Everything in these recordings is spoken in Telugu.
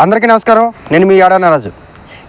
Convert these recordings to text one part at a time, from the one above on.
అందరికీ నమస్కారం. నేను మీ ఆడానరాజు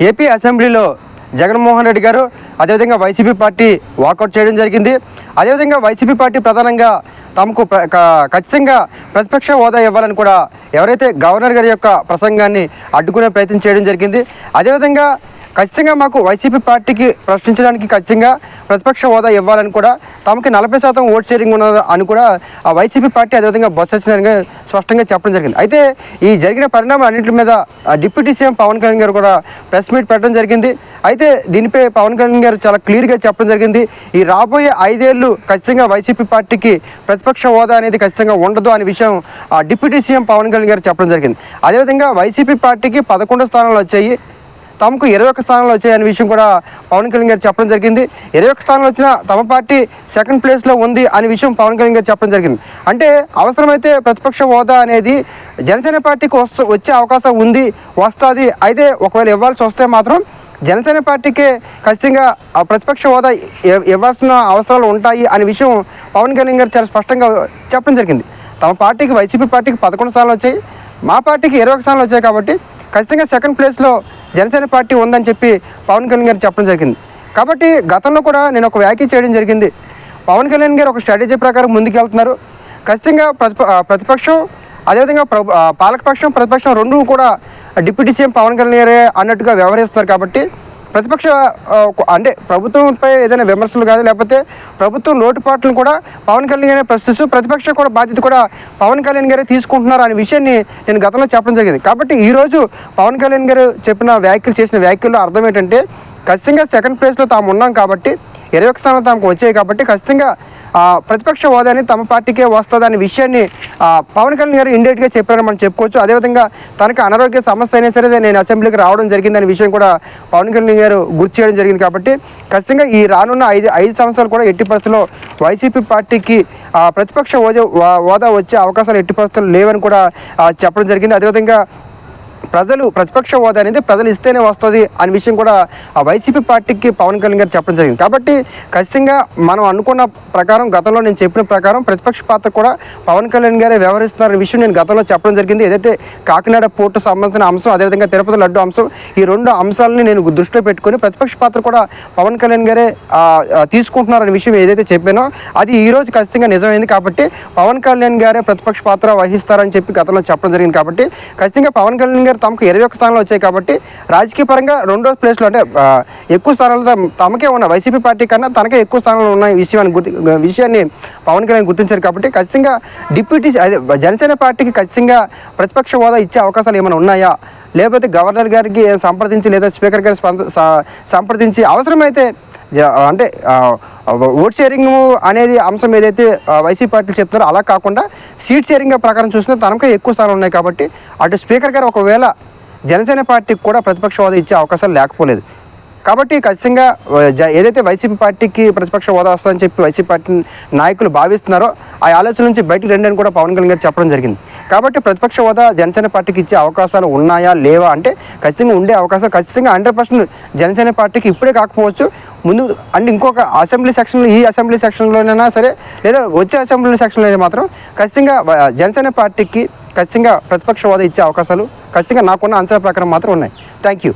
ఏపీ అసెంబ్లీలో జగన్మోహన్ రెడ్డి గారు అదేవిధంగా వైసీపీ పార్టీ వాకౌట్ చేయడం జరిగింది. అదేవిధంగా వైసీపీ పార్టీ ప్రధానంగా తమకు ప్ర- క- ఖచ్చితంగా ప్రతిపక్ష హోదా ఇవ్వాలని కూడా ఎవరైతే గవర్నర్ గారి యొక్క ప్రసంగాన్ని అడ్డుకునే ప్రయత్నం చేయడం జరిగింది. అదేవిధంగా ఖచ్చితంగా మాకు వైసీపీ పార్టీకి ప్రశ్నించడానికి ఖచ్చితంగా ప్రతిపక్ష హోదా ఇవ్వాలని కూడా తమకి నలభై శాతం ఓట్ షేరింగ్ ఉన్నది అని కూడా ఆ వైసీపీ పార్టీ అదేవిధంగా బొత్స సత్యనారాయణ స్పష్టంగా చెప్పడం జరిగింది. అయితే ఈ జరిగిన పరిణామం అన్నింటి మీద ఆ డిప్యూటీ సీఎం పవన్ కళ్యాణ్ గారు కూడా ప్రెస్ మీట్ పెట్టడం జరిగింది. అయితే దీనిపై పవన్ కళ్యాణ్ గారు చాలా క్లియర్గా చెప్పడం జరిగింది. ఈ రాబోయే ఐదేళ్ళు ఖచ్చితంగా వైసీపీ పార్టీకి ప్రతిపక్ష హోదా అనేది ఖచ్చితంగా ఉండదు అనే విషయం ఆ డిప్యూటీ సీఎం పవన్ కళ్యాణ్ గారు చెప్పడం జరిగింది. అదేవిధంగా వైసీపీ పార్టీకి పదకొండు స్థానాలు వచ్చాయి. తమకు ఇరవై ఒక్క స్థానాలు వచ్చాయనే విషయం కూడా పవన్ కళ్యాణ్ గారు చెప్పడం జరిగింది. ఇరవై ఒక్క స్థానాలు వచ్చిన తమ పార్టీ సెకండ్ ప్లేస్లో ఉంది అనే విషయం పవన్ కళ్యాణ్ గారు చెప్పడం జరిగింది. అంటే అవసరమైతే ప్రతిపక్ష హోదా అనేది జనసేన పార్టీకి వస్తు వచ్చే అవకాశం ఉంది వస్తుంది. అయితే ఒకవేళ ఇవ్వాల్సి వస్తే మాత్రం జనసేన పార్టీకే ఖచ్చితంగా ఆ ప్రతిపక్ష హోదా ఇవ్వాల్సిన అవసరాలు ఉంటాయి అనే విషయం పవన్ కళ్యాణ్ గారు చాలా స్పష్టంగా చెప్పడం జరిగింది. తమ పార్టీకి వైసీపీ పార్టీకి పదకొండు స్థానాలు వచ్చాయి. మా పార్టీకి ఇరవై ఒక స్థానాలు వచ్చాయి కాబట్టి ఖచ్చితంగా సెకండ్ ప్లేస్లో జనసేన పార్టీ ఉందని చెప్పి పవన్ కళ్యాణ్ గారు చెప్పడం జరిగింది. కాబట్టి గతంలో కూడా నేను ఒక వ్యాఖ్య చేయడం జరిగింది. పవన్ కళ్యాణ్ గారు ఒక స్ట్రాటజీ ప్రకారం ముందుకెళ్తున్నారు. ఖచ్చితంగా ప్రతిప ప్రతిపక్షం అదేవిధంగా ప్రభు పాలకపక్షం ప్రతిపక్షం రెండు కూడా డిప్యూటీ సీఎం పవన్ కళ్యాణ్ గారే అన్నట్టుగా వ్యవహరిస్తున్నారు కాబట్టి ప్రతిపక్ష అంటే ప్రభుత్వంపై ఏదైనా విమర్శలు కాదు లేకపోతే ప్రభుత్వం లోటుపాట్లను కూడా పవన్ కళ్యాణ్ గారే ప్రశ్నిస్తూ ప్రతిపక్ష కూడా బాధ్యత కూడా పవన్ కళ్యాణ్ గారే తీసుకుంటున్నారు అనే విషయాన్ని నేను గతంలో చెప్పడం జరిగింది. కాబట్టి ఈరోజు పవన్ కళ్యాణ్ గారు చెప్పిన వ్యాఖ్యలు చేసిన వ్యాఖ్యల్లో అర్థం ఏంటంటే ఖచ్చితంగా సెకండ్ ప్లేస్లో తాము ఉన్నాం కాబట్టి ఇరవై ఒక స్థానాలు తమకు వచ్చాయి కాబట్టి ఖచ్చితంగా ప్రతిపక్ష హోదా తమ పార్టీకే వస్తుందనే విషయాన్ని పవన్ కళ్యాణ్ గారు ఇండైరెక్ట్గా చెప్పారని మనం చెప్పుకోవచ్చు. అదేవిధంగా తనకు అనారోగ్య సమస్య అయినా సరే నేను అసెంబ్లీకి రావడం జరిగిందనే విషయం కూడా పవన్ కళ్యాణ్ గారు గుర్తు చేయడం జరిగింది కాబట్టి ఖచ్చితంగా ఈ రానున్న ఐదు ఐదు సంవత్సరాలు కూడా ఎట్టి పరిస్థితుల్లో వైసీపీ పార్టీకి ప్రతిపక్ష హోదా హోదా వచ్చే అవకాశాలు ఎట్టి పరిస్థితులు లేవని కూడా చెప్పడం జరిగింది. అదేవిధంగా ప్రజలు ప్రతిపక్ష హోదా అనేది ప్రజలు ఇస్తేనే వస్తుంది అనే విషయం కూడా ఆ వైసీపీ పార్టీకి పవన్ కళ్యాణ్ గారు చెప్పడం జరిగింది. కాబట్టి ఖచ్చితంగా మనం అనుకున్న ప్రకారం గతంలో నేను చెప్పిన ప్రకారం ప్రతిపక్ష పాత్ర కూడా పవన్ కళ్యాణ్ గారే వ్యవహరిస్తున్నారనే విషయం నేను గతంలో చెప్పడం జరిగింది. ఏదైతే కాకినాడ పోర్టు సంబంధించిన అంశం అదేవిధంగా తిరుపతి లడ్డు అంశం ఈ రెండు అంశాలని నేను దృష్టిలో పెట్టుకొని ప్రతిపక్ష పాత్ర కూడా పవన్ కళ్యాణ్ గారే తీసుకుంటున్నారనే విషయం ఏదైతే చెప్పానో అది ఈరోజు ఖచ్చితంగా నిజమైంది. కాబట్టి పవన్ కళ్యాణ్ గారే ప్రతిపక్ష పాత్ర వహిస్తారని చెప్పి గతంలో చెప్పడం జరిగింది. కాబట్టి ఖచ్చితంగా పవన్ కళ్యాణ్ గారు తమకు ఇరవై ఒక్క స్థానాలు వచ్చాయి కాబట్టి రాజకీయ పరంగా రెండో ప్లేస్లో అంటే ఎక్కువ స్థానాలు తమకే ఉన్న వైసీపీ పార్టీ కన్నా తనకే ఎక్కువ స్థానాలు ఉన్న విషయాన్ని గుర్తి విషయాన్ని పవన్ కళ్యాణ్ గుర్తించారు కాబట్టి ఖచ్చితంగా డిప్యూటీ అదే జనసేన పార్టీకి ఖచ్చితంగా ప్రతిపక్ష హోదా ఇచ్చే అవకాశాలు ఏమైనా ఉన్నాయా? లేకపోతే గవర్నర్ గారికి సంప్రదించి లేదా స్పీకర్ గారి స్పంద- సంప్రదించి అవసరమైతే అంటే ఓట్ షేరింగ్ అనేది అంశం ఏదైతే వైసీపీ పార్టీలు చెప్తున్నారో అలా కాకుండా సీట్ షేరింగ్ ప్రకారం చూస్తే తనకే ఎక్కువ స్థానాలు ఉన్నాయి కాబట్టి అటు స్పీకర్ గారు ఒకవేళ జనసేన పార్టీకి కూడా ప్రతిపక్ష హోదా ఇచ్చే అవకాశాలు లేకపోలేదు. కాబట్టి ఖచ్చితంగా జ- ఏదైతే వైసీపీ పార్టీకి ప్రతిపక్ష హోదా వస్తుందని చెప్పి వైసీపీ పార్టీ నాయకులు భావిస్తున్నారో ఆ ఆలోచన నుంచి బయటకు రండి అని కూడా పవన్ కళ్యాణ్ గారు చెప్పడం జరిగింది. కాబట్టి ప్రతిపక్ష హోదా జనసేన పార్టీకి ఇచ్చే అవకాశాలు ఉన్నాయా లేవా అంటే ఖచ్చితంగా ఉండే అవకాశం ఖచ్చితంగా హండ్రెడ్ పర్సెంట్ జనసేన పార్టీకి ఇప్పుడే కాకపోవచ్చు. ముందు అంటే ఇంకొక అసెంబ్లీ సెక్షన్లో ఈ అసెంబ్లీ సెక్షన్లోనైనా సరే లేదా వచ్చే అసెంబ్లీ సెక్షన్లో అయితే మాత్రం ఖచ్చితంగా జనసేన పార్టీకి ఖచ్చితంగా ప్రతిపక్ష హోదా ఇచ్చే అవకాశాలు ఖచ్చితంగా నాకున్న అంచనా ప్రకారం మాత్రం ఉన్నాయి. Thank you